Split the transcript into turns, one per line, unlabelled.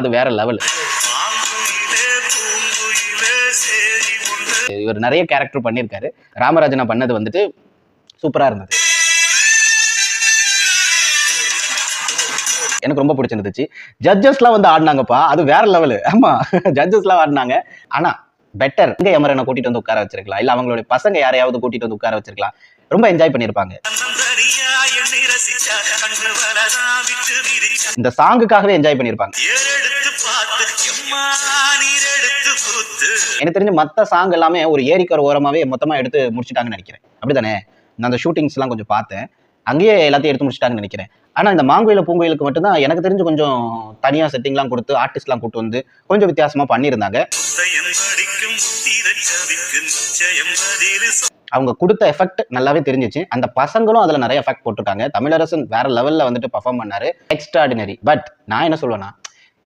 அது வேற லெவல் இவர் நிறைய கேரக்டர் பண்ணியிருக்காரு. ராமராஜனா பண்ணது வந்துட்டு சூப்பராக இருந்தது. எனக்கு ரொம்ப பிடிச்சிருந்துச்சு. ஜட்ஜஸ்லாம் வந்து ஆடினாங்கப்பா. அது வேற லெவலு ஆமாம் ஜட்ஜஸ்லாம் ஆடினாங்க. ஆனா பெட்டர் இங்க எமரனை கூட்டிட்டு வந்து உட்கார வச்சிருக்கலாம். இல்ல அவங்களுடைய பசங்க யாரையாவது கூட்டிட்டு வந்து உட்கார வச்சிருக்கலாம். ரொம்ப என்ஜாய் பண்ணியிருப்பாங்க. இந்த சாங்குக்காகவே என்ஜாய் பண்ணியிருப்பாங்க. எனக்கு தெரிஞ்ச மத்த சாங் எல்லாமே ஒரு ஏரிக்கர் ஓரமாவே மொத்தமா எடுத்து முடிச்சிட்டாங்கன்னு நினைக்கிறேன். அப்படிதானே? நான் அந்த ஷூட்டிங்ஸ் எல்லாம் கொஞ்சம் பார்த்தேன். அங்கேயே எல்லாத்தையும் எடுத்து முடிச்சிட்டாங்கன்னு நினைக்கிறேன். ஆனா இந்த மாங்குயில பூங்குயிலுக்கு மட்டும்தான் எனக்கு தெரிஞ்சு கொஞ்சம் தனியா செட்டிங்லாம் கொடுத்து ஆர்டிஸ்ட்லாம் கூட்டு வந்து கொஞ்சம் வித்தியாசமா பண்ணியிருந்தாங்க. அவங்க கொடுத்த எஃபெக்ட் நல்லாவே தெரிஞ்சிச்சு. அந்த பசங்களும் அதுல நிறைய எஃபெக்ட் போட்டுருக்காங்க. தமிழரசன் வேற லெவல்ல வந்துட்டு பர்ஃபார்ம் பண்ணாரு. எக்ஸ்ட்ராடினரி பட் நான் என்ன சொல்லுவேன்னா